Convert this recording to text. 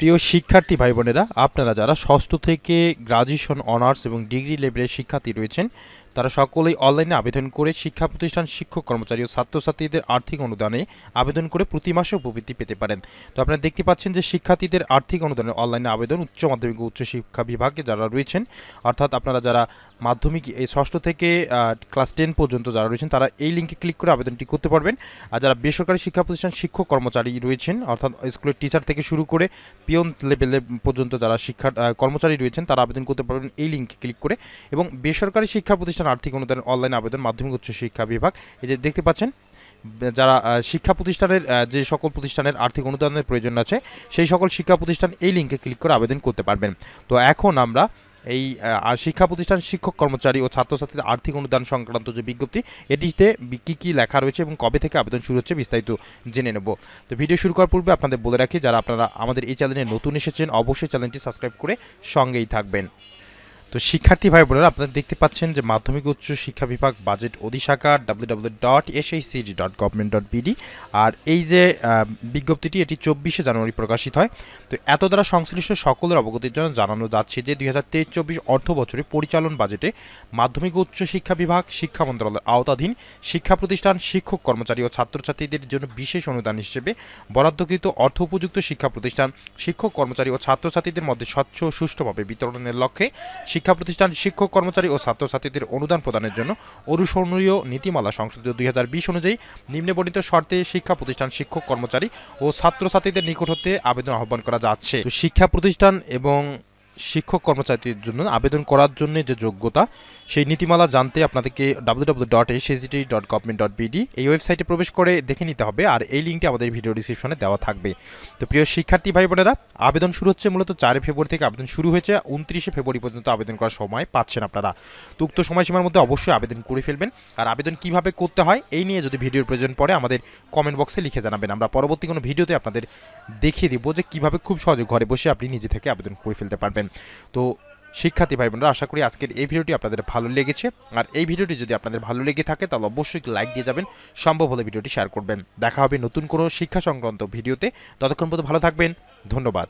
প্রিয় শিক্ষার্থী ভাই বোনেরা আপনারা যারা ষষ্ঠ থেকে গ্রাজুয়েশন অনার্স এবং ডিগ্রি লেভেলের শিক্ষার্থী রয়েছেন তারা সকলেই অনলাইনে আবেদন করে শিক্ষা প্রতিষ্ঠান, শিক্ষক কর্মচারী ও ছাত্রছাত্রীদের আর্থিক অনুদানে আবেদন করে প্রতি মাসে উপবৃত্তি পেতে পারেন। তো আপনারা দেখতে পাচ্ছেন যে শিক্ষার্থীদের আর্থিক অনুদানে অনলাইনে আবেদন উচ্চ মাধ্যমিক ও উচ্চ শিক্ষা বিভাগে যারা রয়েছেন, অর্থাৎ আপনারা যারা মাধ্যমিক এই ষষ্ঠ থেকে ক্লাস টেন পর্যন্ত যারা রয়েছেন, তারা এই লিঙ্কে ক্লিক করে আবেদনটি করতে পারবেন। আর যারা বেসরকারি শিক্ষা প্রতিষ্ঠান শিক্ষক কর্মচারী রয়েছেন, অর্থাৎ স্কুলের টিচার থেকে শুরু করে পিয়ন লেভেলে পর্যন্ত যারা শিক্ষা কর্মচারী রয়েছেন, তারা আবেদন করতে পারবেন এই লিঙ্কে ক্লিক করে। এবং বেসরকারি শিক্ষা প্রতিষ্ঠান আর্থিক অনুদান অনলাইন আবেদন মাধ্যমিক উচ্চ শিক্ষা বিভাগ। এই যে দেখতে পাচ্ছেন, যারা শিক্ষা প্রতিষ্ঠানের যে সকল প্রতিষ্ঠানের আর্থিক অনুদানের প্রয়োজন আছে, সেই সকল শিক্ষা প্রতিষ্ঠান এই লিঙ্কে ক্লিক করে আবেদন করতে পারবেন। তো এখন আমরা এই শিক্ষা প্রতিষ্ঠান শিক্ষক, কর্মচারী ও ছাত্রছাত্রীদের আর্থিক অনুদান সংক্রান্ত যে বিজ্ঞপ্তি, এটিতে কি কি লেখা রয়েছে এবং কবে থেকে আবেদন শুরু হচ্ছে বিস্তারিত জেনে নেব। তো ভিডিও শুরু করার পূর্বে আপনাদের বলে রাখি, যারা আপনারা আমাদের এই চ্যানেলে নতুন এসেছেন, অবশ্যই চ্যানেলটি সাবস্ক্রাইব করে সঙ্গেই থাকবেন। তো শিক্ষার্থী ভাই বোনেরা, আপনারা দেখতে পাচ্ছেন যে মাধ্যমিক উচ্চ শিক্ষা বিভাগ budget অধিশাখা W W dot SICD dot government dot BD আর এই যে বিজ্ঞপ্তিটি, এটি চব্বিশে জানুয়ারি প্রকাশিত হয়। তো এত দ্বারা সংশ্লিষ্ট সকলের অবগতির জন্য জানানো যাচ্ছে যে, দুই হাজার তেইশ চব্বিশ অর্থ বছরে পরিচালন বাজেটে মাধ্যমিক উচ্চ শিক্ষা বিভাগ, শিক্ষা মন্ত্রণালয়ের আওতাধীন শিক্ষা প্রতিষ্ঠান, শিক্ষক, কর্মচারী ও ছাত্রছাত্রীদের জন্য বিশেষ অনুদান হিসেবে বরাদ্দকৃত অর্থ উপযুক্ত শিক্ষা প্রতিষ্ঠান, শিক্ষক, কর্মচারী ও ছাত্রছাত্রীদের মধ্যে স্বচ্ছ ও সুষ্ঠুভাবে বিতরণের লক্ষ্যে শিক্ষা প্রতিষ্ঠান, শিক্ষক কর্মচারী ও ছাত্রছাত্রীদের অনুদান প্রদানের জন্য অনুসরণীয় নীতিমালা সংশোধিত দুই হাজার বিশ অনুযায়ী নিম্নে বর্ণিত শর্তে শিক্ষা প্রতিষ্ঠান শিক্ষক কর্মচারী ও ছাত্রছাত্রীদের নিকট হতে আবেদন আহ্বান করা যাচ্ছে। শিক্ষা প্রতিষ্ঠান এবং শিক্ষক কর্মচারীদের জন্য আবেদন করার জন্য যে যোগ্যতা, সেই নীতিমালা জানতে আপনাদেরকে W dot dot government dot BD এই ওয়েবসাইটে প্রবেশ করে দেখে নিতে হবে আর এই লিঙ্কটি আমাদের ভিডিও ডিসক্রিপশনে দেওয়া থাকবে। তো প্রিয় শিক্ষার্থী ভাই বোনেরা, আবেদন শুরু হচ্ছে মূলত চারই ফেব্রুয়ারি থেকে আবেদন শুরু হয়েছে, উনত্রিশে ফেব্রুয়ারি পর্যন্ত আবেদন করার সময় পাচ্ছেন আপনারা। তো উক্ত সময়সীমার মধ্যে অবশ্যই আবেদন করে ফেলবেন। আর আবেদন কীভাবে করতে হয়, এই নিয়ে যদি ভিডিওর প্রয়োজন পড়ে, আমাদের কমেন্ট বক্সে লিখে জানাবেন। আমরা পরবর্তী কোনো ভিডিওতে আপনাদের দেখিয়ে দিব যে কীভাবে খুব সহজে ঘরে বসে আপনি নিজে থেকে আবেদন করে ফেলতে পারবেন। তো শিক্ষার্থী ভাই বোনরা আশা করি আজকের এই ভিডিওটি আপনাদের ভালো লেগেছে। আর এই ভিডিওটি যদি আপনাদের ভালো লেগে থাকে, তাহলে অবশ্যই লাইক দিয়ে যাবেন, সম্ভব হলে ভিডিওটি শেয়ার করবেন। দেখা হবে নতুন কোনো শিক্ষা সংক্রান্ত ভিডিওতে। ততক্ষণ পর্যন্ত ভালো থাকবেন, ধন্যবাদ।